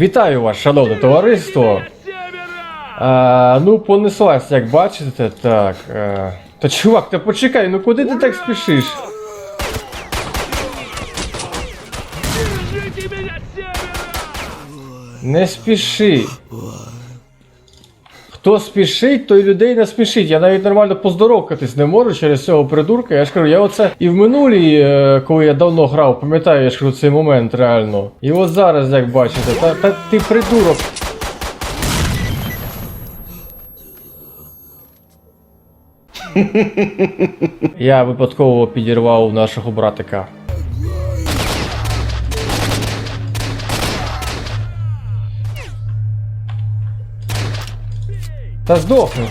Вітаю вас, шановне товариство. А, ну, понеслась, як бачите, так. А, та чувак, та почекай, ну куди ти так спішиш? Не спіши. Хто спішить, той людей не спішить. Я навіть нормально поздоровкатись не можу через цього придурка. Я ж кажу, я оце і в минулій, е, коли я давно грав, пам'ятаю, я ж кажу цей момент реально. І от зараз, як бачите, та, та ти придурок. Я випадково підірвав нашого братика. Та здохни.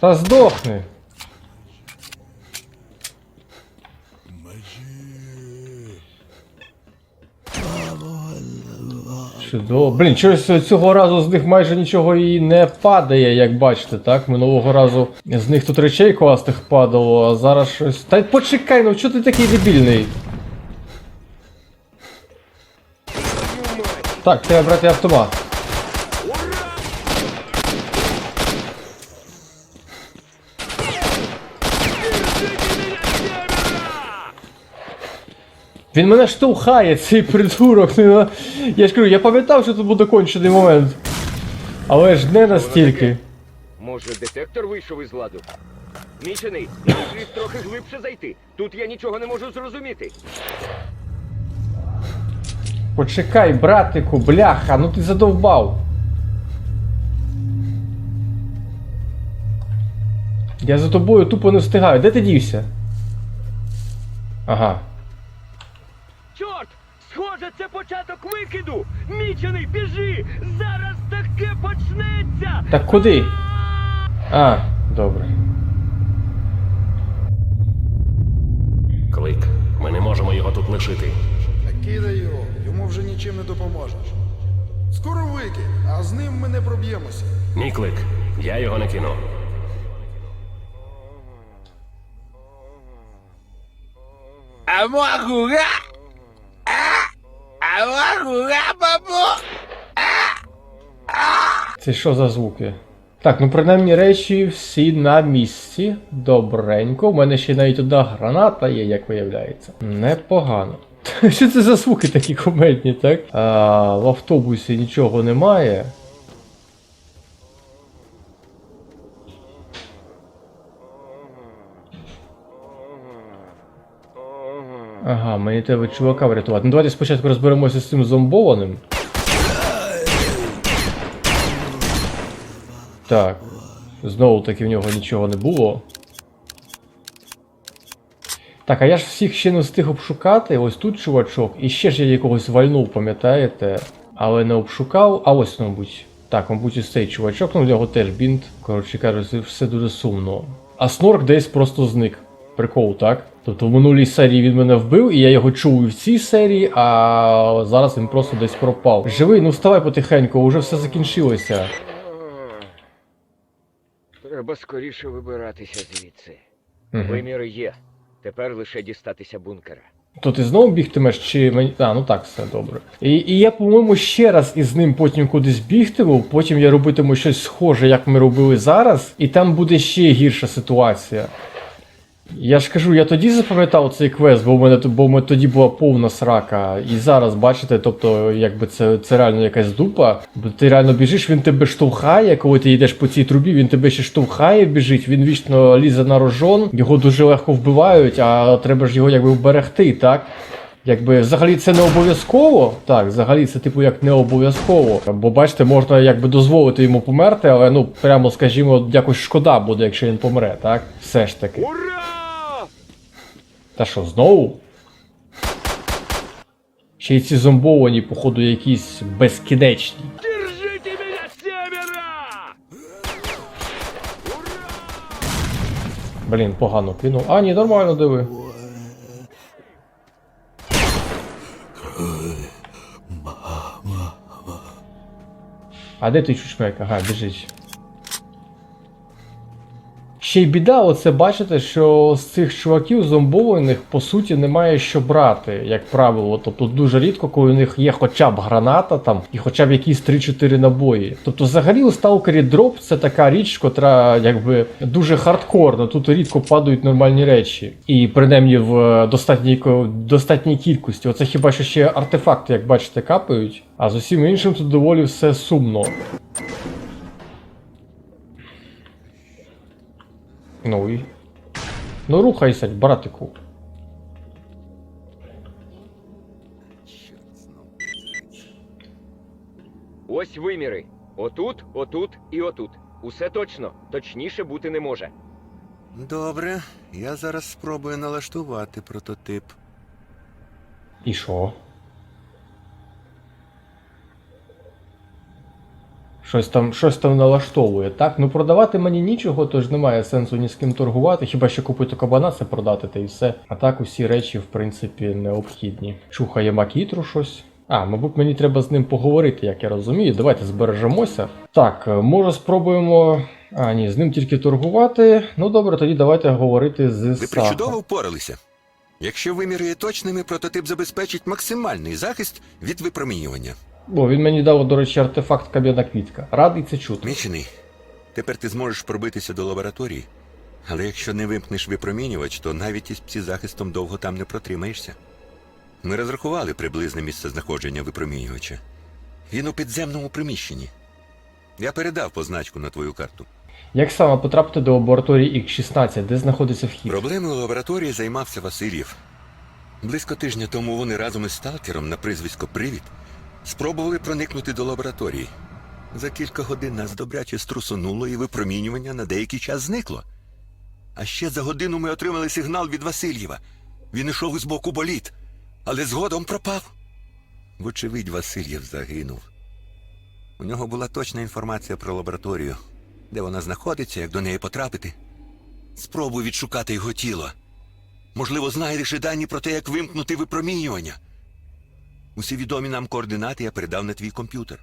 Та здохни. Чудово. Блін, чогось цього разу з них майже нічого і не падає, як бачите, так? Минулого разу з них тут речей класних падало, а зараз щось. Та почекай, ну чого ти такий дебільний? Так, треба брати автомат. Він мене штовхає, цей придурок. Ну, Я ж кажу, я пам'ятав, що тут буде кончений момент. Але ж не настільки. Може, детектор вийшов із ладу? Мічений, я слід трохи глибше зайти. Тут я нічого не можу зрозуміти. Почекай, братику, бляха, ну ти задовбав. Я за тобою тупо не встигаю. Де ти дівся? Ага. Чорт! Схоже, це початок викиду! Мічений, біжи! Зараз таке почнеться! Так куди? А, добре. Клик. Ми не можемо його тут лишити. Йому вже нічим не допоможеш. Скоро викинь, а з ним ми не проб'ємося. Ні, клик. Я його не кину. Це що за звуки? Так, ну принаймні речі всі на місці. Добренько. У мене ще навіть одна граната є, як виявляється. Непогано. Що це за звуки такі кумедні, так? А, в автобусі нічого немає. Ага, мені треба чувака врятувати. Ну давайте спочатку розберемося з цим зомбованим. Так. Знову таки в нього нічого не було. Так, а я ж всіх ще не встиг обшукати. Ось тут чувачок. І ще ж я якогось вальнув, пам'ятаєте? Але не обшукав. А ось, мабуть. Так, мабуть, ось цей чувачок, ну в нього теж бінт. Коротше кажучи, все дуже сумно. А снорк десь просто зник. Прикол, так? Тобто в минулій серії він мене вбив, і я його чув і в цій серії, а зараз він просто десь пропав. Живий, ну вставай потихеньку, уже все закінчилося. Треба скоріше вибиратися звідси. Мгм. Виміри є. Тепер лише дістатися бункера. То ти знову бігтимеш, чи мені. А, ну так, все добре. І, і я, по-моєму, ще раз із ним потім кудись бігтиму, потім я робитиму щось схоже, як ми робили зараз, і там буде ще гірша ситуація. Я ж кажу, я тоді запам'ятав цей квест, бо в мене бо в тоді була повна срака. І зараз, бачите, тобто, якби це, це реально якась дупа. Бо ти реально біжиш, він тебе штовхає, коли ти йдеш по цій трубі, він тебе ще штовхає, біжить, він вічно лізе на рожон, його дуже легко вбивають, а треба ж його якби вберегти, так? Якби взагалі це не обов'язково. Так, взагалі це типу як не обов'язково. Бо бачите, можна якби дозволити йому померти, але ну прямо скажімо, якось шкода буде, якщо він помре, так? Все ж таки. Ура! Та що, знову? Ще й ці зомбовані, походу, якісь безкінечні. Держите меня с севера! Блін, погано кинув. А, ні, нормально диви. А де той чучмек? Ага, біжить. Ще й біда, оце бачите, що з цих чуваків зомбованих по суті немає що брати, як правило. Тобто дуже рідко, коли у них є хоча б граната там і хоча б якісь 3-4 набої. Тобто, взагалі у сталкері дроп це така річ, котра якби дуже хардкорна. Тут рідко падають нормальні речі. І принаймні в е, достатній, достатній кількості. Оце хіба що ще артефакти, як бачите, капають. А з усім іншим тут доволі все сумно. Ну і. Ну рухайся, братику. Ось виміри. Отут, отут і отут. Усе точно. Точніше бути не може. Добре, я зараз спробую налаштувати прототип. І що? Щось там, щось там налаштовує, так? Ну продавати мені нічого, тож немає сенсу ні з ким торгувати, хіба що купити кабана, це продати та і все. А так усі речі, в принципі, необхідні. Чухає макітру щось. А, мабуть, мені треба з ним поговорити, як я розумію. Давайте збережемося. Так, е, може спробуємо. А, ні, з ним тільки торгувати. Ну добре, тоді давайте говорити з Ви причудово впоралися. Якщо виміри є точними, прототип забезпечить максимальний захист від випромінювання. О, він мені дав, до речі, артефакт кам'яна квітка. Радий це чути. Мічений, тепер ти зможеш пробитися до лабораторії. Але якщо не вимкнеш випромінювач, то навіть із псі-захистом довго там не протримаєшся. Ми розрахували приблизне місце знаходження випромінювача. Він у підземному приміщенні. Я передав позначку на твою карту. Як саме потрапити до лабораторії X16, де знаходиться вхід? Проблемою лабораторії займався Васильєв. Близько тижня тому вони разом із сталкером на прізвисько Привід спробували проникнути до лабораторії. За кілька годин нас добряче струсонуло і випромінювання на деякий час зникло. А ще за годину ми отримали сигнал від Васильєва. Він ішов із боку боліт, але згодом пропав. Вочевидь, Васильєв загинув. У нього була точна інформація про лабораторію, де вона знаходиться, як до неї потрапити. Спробуй відшукати його тіло. Можливо, знайдеш і дані про те, як вимкнути випромінювання. Усі відомі нам координати я передав на твій комп'ютер.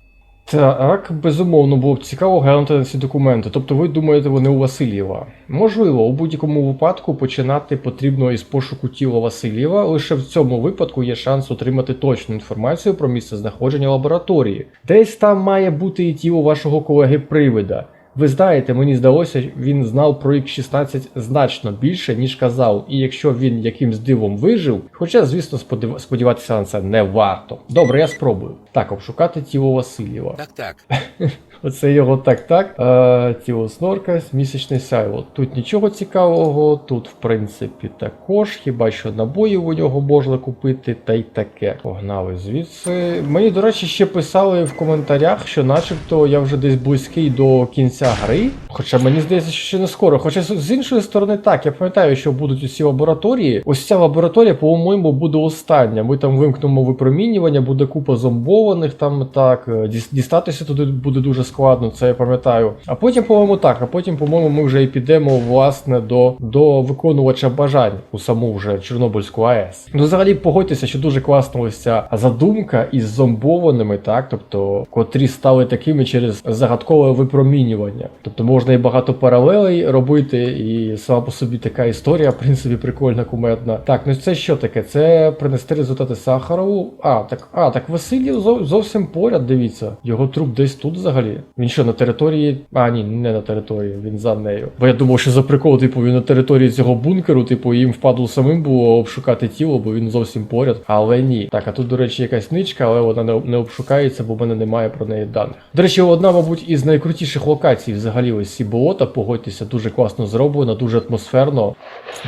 Так, безумовно, було б цікаво глянути на ці документи. Тобто ви думаєте, вони у Васильєва? Можливо, у будь-якому випадку починати потрібно із пошуку тіла Васильєва. Лише в цьому випадку є шанс отримати точну інформацію про місце знаходження лабораторії. Десь там має бути і тіло вашого колеги Привида. Ви знаєте, мені здалося, він знав про X16 значно більше, ніж казав, і якщо він якимсь дивом вижив, хоча, звісно, сподів- сподіватися на це не варто. Добре, я спробую. Так, обшукати тіло Васильєва. Так, так. Оце його так-так. Е, тіло снорка, місячне сяйво. Тут нічого цікавого, тут, в принципі, також, хіба що набоїв у нього можна купити, та й таке. Погнали звідси. Мені, до речі, ще писали в коментарях, що начебто я вже десь близький до кінця гри. Хоча мені здається, що ще не скоро. Хоча з з іншої сторони, так, я пам'ятаю, що будуть усі лабораторії. Ось ця лабораторія, по-моєму, буде остання. Ми там вимкнемо випромінювання, буде купа зомбованих там так. е, Дістатися туди буде дуже складно, це я пам'ятаю. А потім, по-моєму, так. А потім, по-моєму, ми вже і підемо власне до, до виконувача бажань у саму вже Чорнобильську АЕС. Ну, взагалі, погодьтеся, що дуже класна ось ця задумка із зомбованими, так, тобто, котрі стали такими через загадкове випромінювання. Тобто можна і багато паралелей робити, і сама по собі така історія, в принципі, прикольна, кумедна. Так, ну це що таке? Це принести результати Сахарову. А, так, а, так Васильєв зов- зовсім поряд, дивіться. Його труп десь тут взагалі. Він що, на території. А, ні, не на території, він за нею. Бо я думав, що за прикол, типу, він на території цього бункеру, типу, їм впадло самим було обшукати тіло, бо він зовсім поряд. Але ні. Так, а тут, до речі, якась ничка, але вона не обшукається, бо в мене немає про неї даних. До речі, одна, мабуть, із найкрутіших локацій взагалі ось ці болота, погодьтеся, дуже класно зроблено, дуже атмосферно.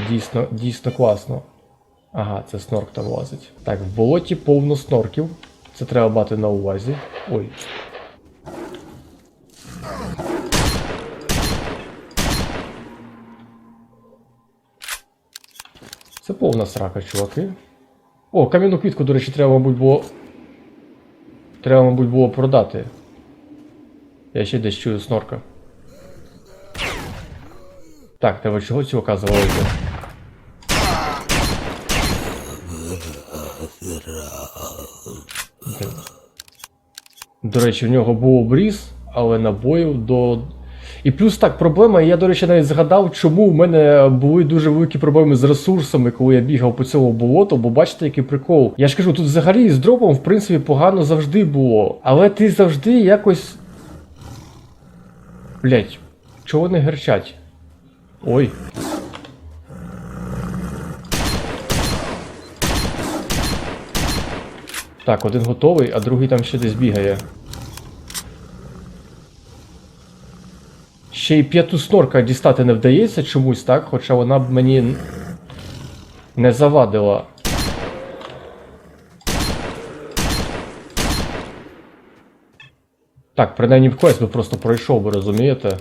Дійсно, дійсно класно. Ага, це снорк там лазить. Так, в болоті повно снорків. Це треба мати на увазі. Ой. Це повна срака, чуваки. О, кам'яну квітку, до речі, треба, мабуть, було. Треба, мабуть, було продати. Я ще десь чую снорка. Так, треба чого чувака завалити? До речі, в нього був обріз, але набоїв до. І плюс так, проблема, я, до речі, навіть згадав, чому в мене були дуже великі проблеми з ресурсами, коли я бігав по цьому болоту, бо бачите, який прикол. Я ж кажу, тут взагалі з дропом, в принципі, погано завжди було. Але ти завжди якось. Блять, чого вони герчать? Ой. Так, один готовий, а другий там ще десь бігає. Ще й п'яту снорка дістати не вдається чомусь, так? Хоча вона б мені не завадила. Так, принаймні в квест би просто пройшов би, розумієте?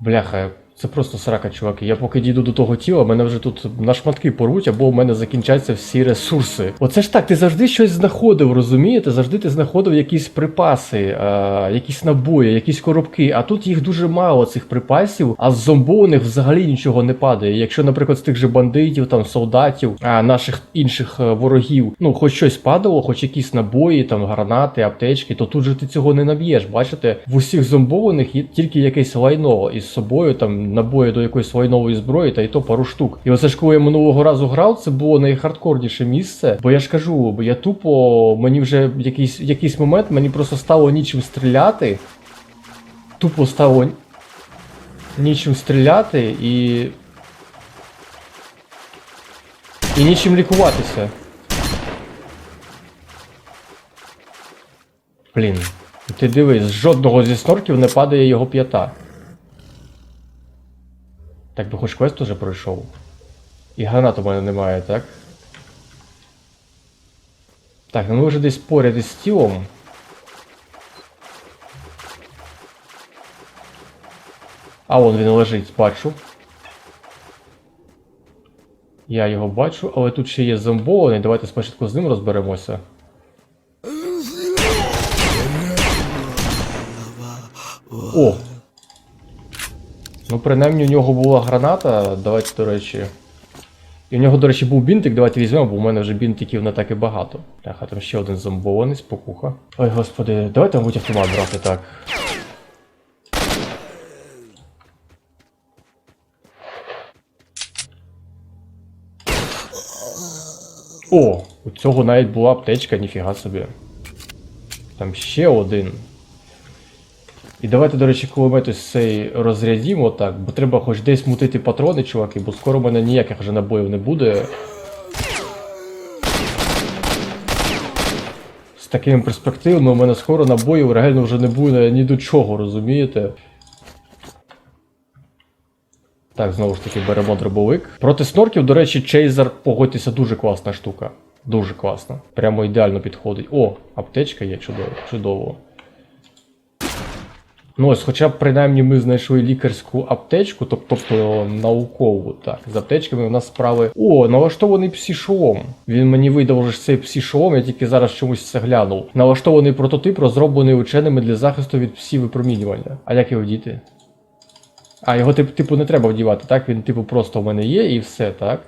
Бляха, це просто срака, чуваки. Я поки дійду до того тіла, мене вже тут на шматки порвуть, або в мене закінчаться всі ресурси. Оце ж так, ти завжди щось знаходив, розумієте? Завжди ти знаходив якісь припаси, е, якісь набої, якісь коробки. А тут їх дуже мало цих припасів, а з зомбованих взагалі нічого не падає. Якщо, наприклад, з тих же бандитів, там солдатів, а наших інших е, ворогів, ну хоч щось падало, хоч якісь набої, там гранати, аптечки, то тут же ти цього не наб'єш. Бачите, в усіх зомбованих є тільки якесь лайно із собою, там набої до якоїсь лайнової зброї, та й то пару штук. І оце ж коли я минулого разу грав, це було найхардкорніше місце. Бо я ж кажу, бо я тупо, мені вже якийсь, якийсь момент мені просто стало нічим стріляти. Тупо стало нічим стріляти і. І нічим лікуватися. Блін. Ти дивись, з жодного зі снорків не падає його п'ята. Так би хоч квест уже пройшов. І гранат у мене немає, так? Так, ну ми вже десь поряд із тілом. А вон він лежить, бачу. Я його бачу, але тут ще є зомбований. Давайте спочатку з ним розберемося. О! Ну, принаймні, у нього була граната, давайте, до речі. І у нього, до речі, був бінтик, давайте візьмемо, бо в мене вже бінтиків не так і багато. Так, а там ще один зомбований, спокуха. Ой, господи, давайте, мабуть, автомат брати так. О, у цього навіть була аптечка, ніфіга собі. Там ще один. І давайте, до речі, кулемет ось цей розрядімо так, бо треба хоч десь мутити патрони, чуваки, бо скоро в мене ніяких вже набоїв не буде. З такими перспективами у мене скоро набоїв реально вже не буде ні до чого, розумієте? Так, знову ж таки беремо дробовик. Проти снорків, до речі, чейзер, погодьтеся, дуже класна штука. Дуже класна. Прямо ідеально підходить. О, аптечка є чудово. чудово. Ну ось, хоча б принаймні ми знайшли лікарську аптечку, тоб- тобто наукову. Так, з аптечками у нас справи. О, налаштований псі-шолом. Він мені видав вже цей псі-шолом, я тільки зараз чомусь це глянув. Налаштований прототип, розроблений ученими для захисту від псі-випромінювання. А як його діти? А, його тип- типу не треба вдівати, так? Він типу просто в мене є і все, так?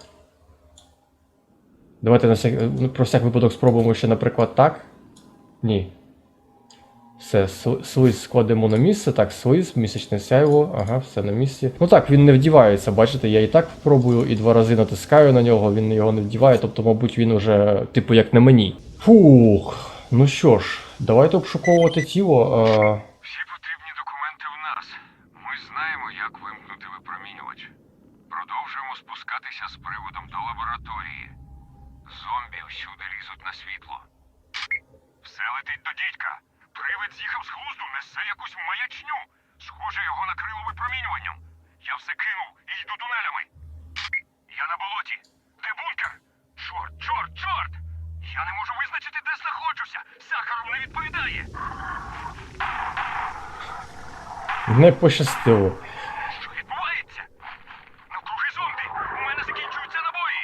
Давайте на всяк... ну, про всяк випадок спробуємо ще, наприклад, так. Ні. Все, сл- слиз складемо на місце. Так, слиз, місячне сяйво, ага, все на місці. Ну так, він не вдівається, бачите, я і так пробую, і два рази натискаю на нього, він його не вдіває, тобто, мабуть, він уже, типу, як на мені. Фух, ну що ж, давайте обшуковувати тіло. Е... Всі потрібні документи в нас. Ми знаємо, як вимкнути випромінювач. Продовжуємо спускатися з приводом до лабораторії. Зомбі всюди лізуть на світло. Все летить до дідька. Привид з'їхав з глузду, несе якусь маячню. Схоже, його накрило випромінюванням. Я все кинув і йду тунелями. Я на болоті. Де бункер? Чорт, чорт, чорт! Я не можу визначити, де знаходжуся. Сахаров не відповідає. Не пощастило. Що відбувається? Навкруги зомбі! У мене закінчуються набої!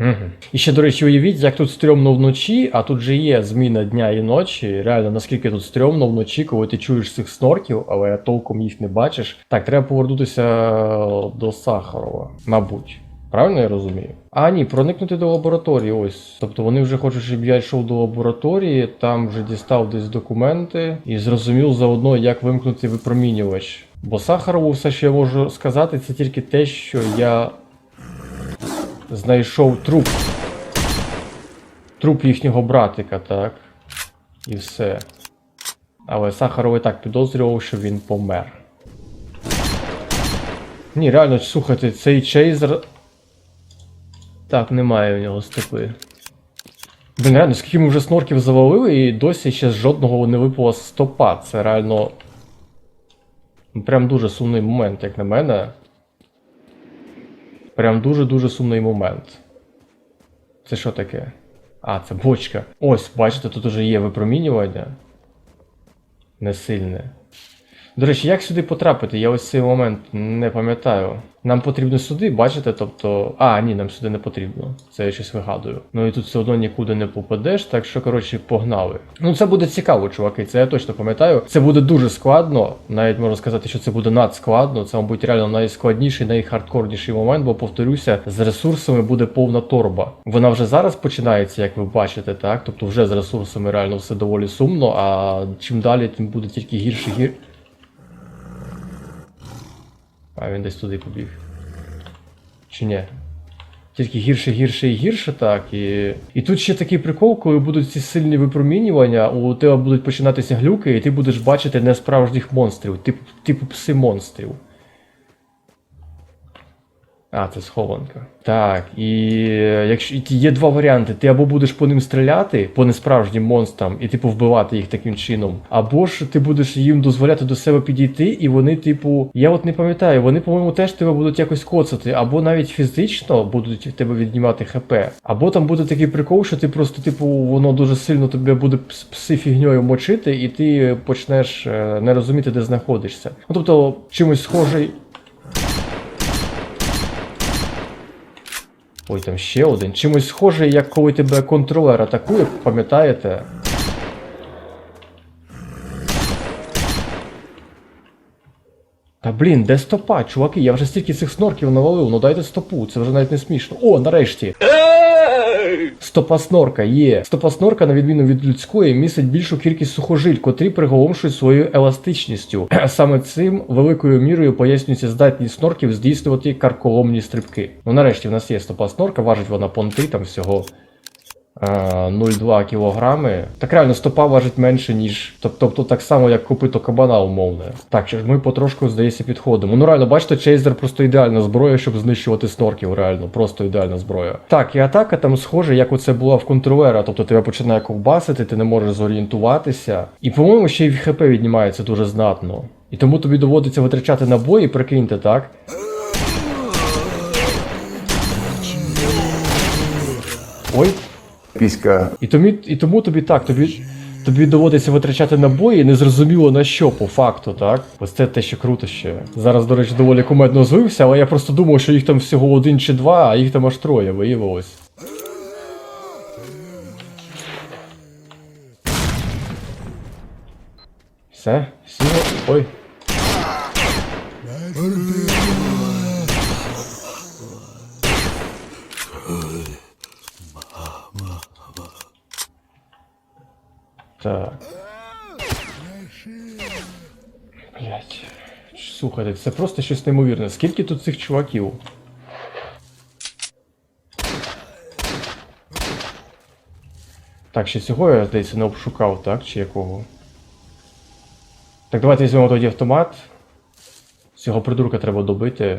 Угу. І ще, до речі, уявіть, як тут стрьомно вночі, а тут же є зміна дня і ночі. Реально, наскільки тут стрьомно вночі, коли ти чуєш цих снорків, але толком їх не бачиш. Так, треба повернутися до Сахарова, мабуть. Правильно я розумію? А, ні, проникнути до лабораторії, ось. Тобто вони вже хочуть, щоб я йшов до лабораторії, там вже дістав десь документи і зрозумів заодно, як вимкнути випромінювач. Бо Сахарову все, що я можу сказати, це тільки те, що я знайшов труп. Труп їхнього братика, так. І все. Але Сахаров і так підозрював, що він помер. Ні, реально, слухайте, цей чейзер. Так, немає в нього стопи. Блін, реально, скільки ми вже снорків завалили, і досі ще з жодного не випала стопа. Це реально. Прям дуже сумний момент, як на мене. Прям дуже-дуже сумний момент. Це що таке? А, це бочка. Ось, бачите, тут уже є випромінювання. Не сильне. До речі, як сюди потрапити? Я ось цей момент не пам'ятаю. Нам потрібно сюди, бачите, тобто. А, ні, нам сюди не потрібно. Це я щось вигадую. Ну і тут все одно нікуди не попадеш, так що, коротше, погнали. Ну це буде цікаво, чуваки, це я точно пам'ятаю. Це буде дуже складно. Навіть можна сказати, що це буде надскладно. Це, мабуть, реально найскладніший, найхардкорніший момент, бо повторюся, з ресурсами буде повна торба. Вона вже зараз починається, як ви бачите, так? Тобто вже з ресурсами реально все доволі сумно, а чим далі, тим буде тільки гірше гір. А він десь туди побіг. Чи ні? Тільки гірше, гірше і гірше, так. І, і тут ще такий прикол, коли будуть ці сильні випромінювання, у тебе будуть починатися глюки, і ти будеш бачити несправжніх монстрів, типу, типу пси монстрів. А, це схованка. Так, і е, якщо є два варіанти: ти або будеш по ним стріляти, по несправжнім монстрам, і типу вбивати їх таким чином, або ж ти будеш їм дозволяти до себе підійти, і вони, типу, я от не пам'ятаю, вони, по-моєму, теж тебе будуть якось коцати, або навіть фізично будуть в тебе віднімати ХП. Або там буде такий прикол, що ти просто, типу, воно дуже сильно тебе буде пси фігньою мочити, і ти почнеш е, не розуміти, де знаходишся. Ну тобто, чимось схожий. Ой, там ще один. Чимось схожий, як коли тебе контролер атакує, пам'ятаєте? Та блін, де стопа, чуваки? Я вже стільки цих снорків навалив, ну дайте стопу, це вже навіть не смішно. О, нарешті! Стопа снорка є. Стопа снорка, на відміну від людської, містить більшу кількість сухожиль, котрі приголомшують своєю еластичністю. Саме цим великою мірою пояснюється здатність снорків здійснювати карколомні стрибки. Ну нарешті в нас є стопа снорка, важить вона понти там всього. Е, 0,2 кілограми. Так реально стопа важить менше, ніж. тоб- Тобто так само, як копито кабана умовне. Так, що ж ми потрошку, здається, підходимо. Ну реально, бачите, чейзер просто ідеальна зброя, щоб знищувати снорків, реально, просто ідеальна зброя. Так, і атака там схожа, як оце була в контролера, тобто тебе починає ковбасити, ти не можеш зорієнтуватися. І, по-моєму, ще й в ХП віднімається дуже знатно. І тому тобі доводиться витрачати набої, прикиньте, так? Ой, Піська і, тому, і тому тобі так, тобі, тобі доводиться витрачати набої, незрозуміло на що, по факту, так? Ось це те, що круто ще. Зараз, до речі, доволі кумедно звився, але я просто думав, що їх там всього один чи два, а їх там аж троє виявилось. Все, всі. Ой. Так. Блять. Слухайте, це просто щось неймовірне. Скільки тут цих чуваків? Так, ще цього я, здається, не обшукав, так? Чи якого? Так, давайте візьмемо тоді автомат. Цього придурка треба добити.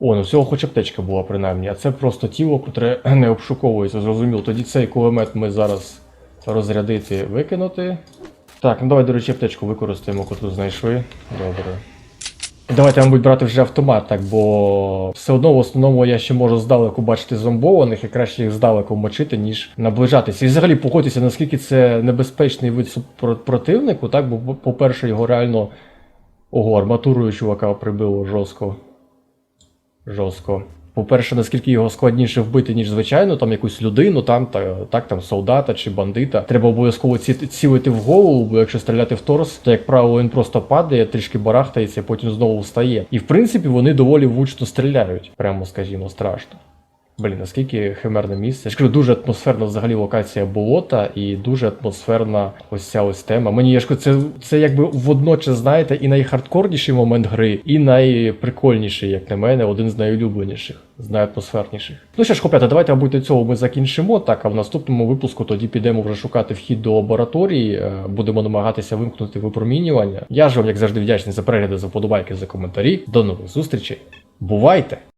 О, ну цього хоч аптечка була принаймні, а це просто тіло, котре не обшуковується, зрозуміло. Тоді цей кулемет ми зараз розрядити, викинути. Так, ну давай, до речі, аптечку використаємо, тут знайшли. Добре. Давайте, мабуть, брати вже автомат, так, бо все одно в основному я ще можу здалеку бачити зомбованих і краще їх здалеку мочити, ніж наближатися. І взагалі погодьтеся, наскільки це небезпечний вид противнику, так, бо, по-перше, його реально. Ого, арматурою чувака прибило жорстко. Жорстко. По-перше, наскільки його складніше вбити, ніж звичайно, там якусь людину, там та так там солдата чи бандита. Треба обов'язково ці, цілити в голову, бо якщо стріляти в торс, то як правило він просто падає, трішки барахтається, потім знову встає. І в принципі вони доволі влучно стріляють, прямо скажімо, страшно. Блін, наскільки химерне місце. Я ж кажу, дуже атмосферна взагалі локація болота і дуже атмосферна ось ця ось тема. Мені я ж кажу, це, це якби водночас, знаєте, і найхардкорніший момент гри, і найприкольніший, як на мене, один з найулюбленіших, з найатмосферніших. Ну що ж, хлопята, давайте, мабуть, до цього ми закінчимо. Так, а в наступному випуску тоді підемо вже шукати вхід до лабораторії, е, будемо намагатися вимкнути випромінювання. Я ж вам, як завжди, вдячний за перегляди, за вподобайки, за коментарі. До нових зустрічей. Бувайте!